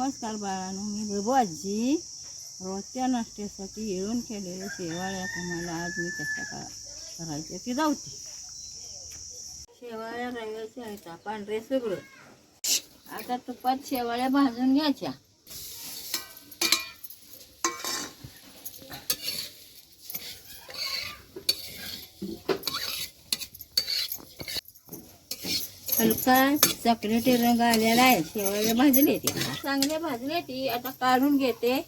नमस्कार बाळांनो मी बबुआजी आजी. रोजच्या नाश्त्यासाठी येऊन केलेल्या शेवाळ्या तुम्हाला आज मी कशा का करायच्या ती धावते शेवाळ्या रव्याच्या आहेत पांढरे सगळं आता तुपात शेवाळ्या भाजून घ्यायच्या. हलका चॉकलेटी रंग आलेला आहे. शेवया भाजले ते चांगले भाजले ती आता काढून घेते.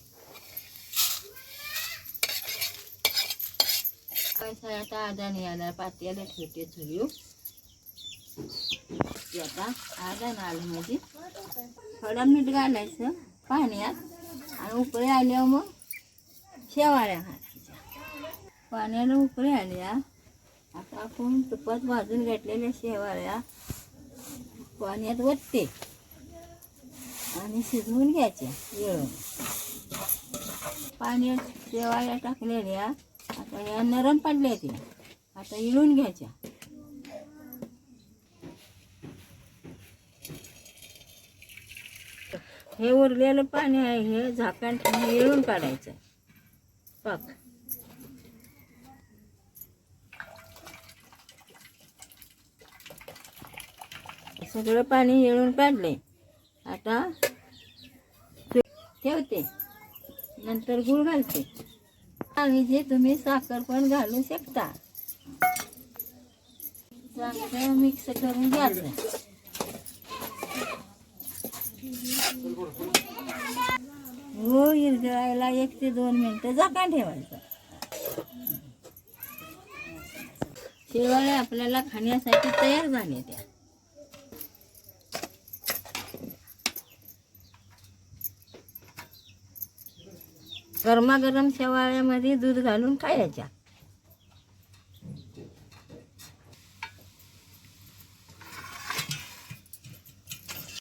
पैसा आता आदान आला पात्याला ठेवते चुलीव आता आदान आलं म्हणजे थोडं मीठ घालायचं पाण्यात. आणि उकळी आल्यावर मग शेवाळ्या घालायच्या. पाण्याला उकळी आल्या. आता आपण तुपात भाजून घेतलेल्या शेवाळ्या पाण्यात वतते. आणि शिजवून घ्यायच्या येळून पाण्यात शेवाळ्या टाकलेल्या आता या नरम पडल्या त्या. आता येळून घ्यायच्या. हे उरलेलं पाणी आहे हे झाकण ठेवून येळून काढायचं. पाक. सगळं पाणी येळून काढले. आता ठेवते. नंतर गुळ घालते. आणि जे तुम्ही साखर पण घालू शकता. चांगलं मिक्स करून घ्यायचं. हो इरगळायला एक ते दोन मिनटं झाकण ठेवायचं. शेवाळे आपल्याला खाण्यासाठी तयार झाले त्या. गरमागरम शेवाळ्यामध्ये दूध घालून खायच्या.